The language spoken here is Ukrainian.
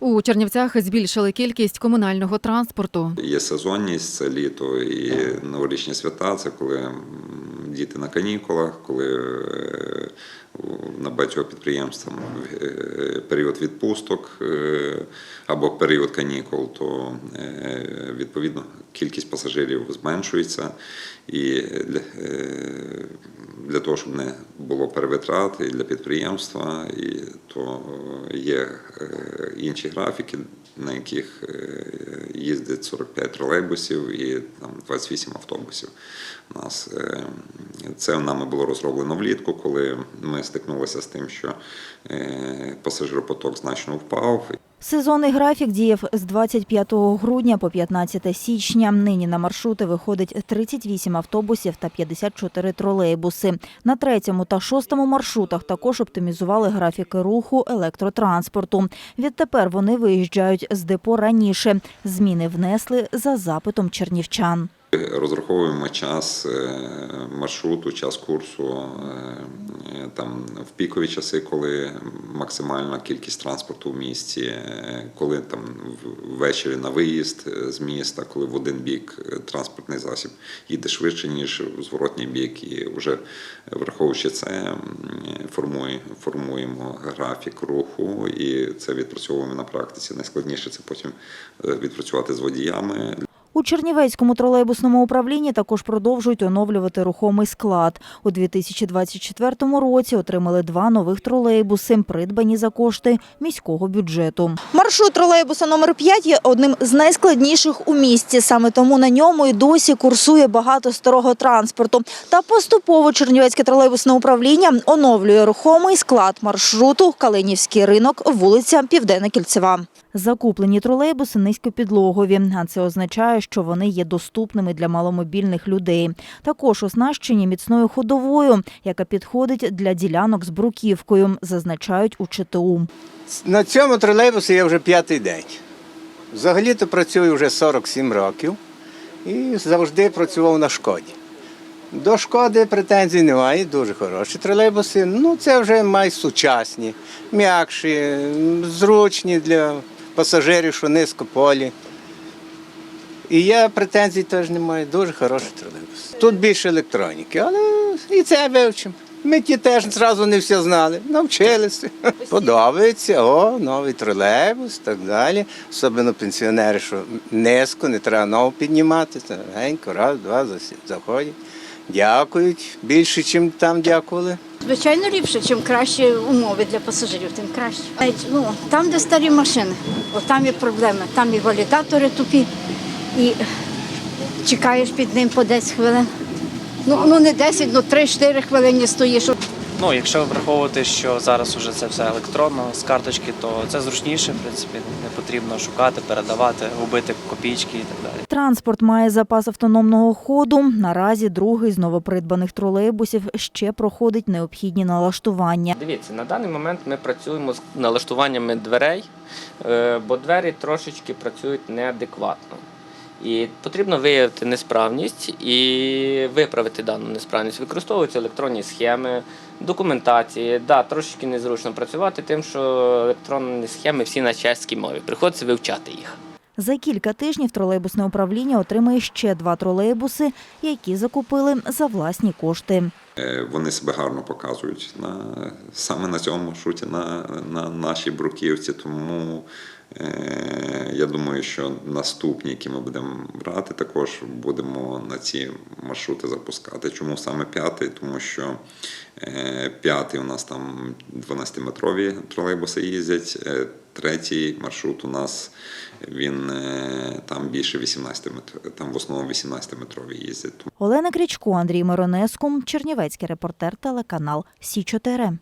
У Чернівцях збільшили кількість комунального транспорту. Є сезонність, це літо і новорічні свята, це коли діти на канікулах, коли е, на багатьох підприємств там, е, період відпусток е, або період канікул, то е, відповідно кількість пасажирів зменшується. І для, для того, щоб не було перевитрат і для підприємства, і то є інші графіки, на яких їздить 45 тролейбусів і там 28 автобусів. У нас це нами було розроблено влітку, коли ми стикнулися з тим, що е, пасажиропоток значно впав, Сезонний графік діяв з 25 грудня по 15 січня. Нині на маршрути виходить 38 автобусів та 54 тролейбуси. На третьому та шостому маршрутах також оптимізували графіки руху електротранспорту. Відтепер вони виїжджають з депо раніше. Зміни внесли за запитом чернівчан. Розраховуємо час е, маршруту, час курсу е, там в пікові часи, коли максимальна кількість транспорту в місті, е, коли там ввечері на виїзд е, з міста, коли в один бік е, транспортний засіб їде швидше, ніж в зворотній бік, і вже враховуючи це, формує- формуємо графік руху, і це відпрацьовуємо на практиці. Найскладніше це потім е, відпрацювати з водіями У Чернівецькому тролейбусному управлінні також продовжують оновлювати рухомий склад. У 2024 році отримали два нових тролейбуси, придбані за кошти міського бюджету. Маршрут тролейбуса номер 5 є одним з найскладніших у місті. Саме тому на ньому і досі курсує багато старого транспорту. Та поступово Чернівецьке тролейбусне управління оновлює рухомий склад маршруту Калинівський ринок, вулиця Південна Кільцева. Закуплені тролейбуси низькопідлогові, а це означає, що вони є доступними для маломобільних людей. Також оснащені міцною ходовою, яка підходить для ділянок з бруківкою, зазначають у ЧТУ. На цьому тролейбусі я вже п'ятий день. Взагалі-то працюю вже 47 років і завжди працював на шкоді. До шкоди претензій немає, дуже хороші тролейбуси. Ну, це вже май сучасні, м'якші, зручні для пасажирів, що низько полі. І я претензій теж не маю, дуже хороший тролейбус. Тут більше електроніки, але і це вивчимо. Ми ті теж зразу не все знали, навчилися. Подобається, о, новий тролейбус і так далі. Особливо пенсіонери, що низько, не треба нову піднімати. Генько, раз, два, заходять. Дякують більше, ніж там дякували. Звичайно, ліпше, чим кращі умови для пасажирів, тим краще. Ну, там, де старі машини, от там є проблеми. Там і валідатори тупі, і чекаєш під ним по 10 хвилин. Ну, ну не 10, ну 3-4 хвилини стоїш. Ну, якщо враховувати, що зараз уже це все електронно з карточки, то це зручніше, в принципі, не потрібно шукати, передавати, губити копійки і так далі. Транспорт має запас автономного ходу. Наразі другий з новопридбаних тролейбусів ще проходить необхідні налаштування. Дивіться, на даний момент ми працюємо з налаштуваннями дверей, е, бо двері трошечки працюють неадекватно. І потрібно виявити несправність і виправити дану несправність. Використовуються електронні схеми, документації. Да, трошечки незручно працювати, тим, що електронні схеми всі на чеській мові. Приходиться вивчати їх. За кілька тижнів тролейбусне управління отримає ще два тролейбуси, які закупили за власні кошти. Е, Вони себе гарно показують на, саме на цьому маршруті, на, на нашій бруківці. Тому е, я думаю, що наступні, які ми будемо брати, також будемо на ці маршрути запускати. Чому саме п'ятий? Тому що е, п'ятий у нас там 12-метрові тролейбуси їздять. е, Третій маршрут у нас він е, там більше 18 метрів, там в основному 18-метрові їздять. Олена Крічко, Андрій Миронеску, Чернівецький репортер, телеканал Сі 4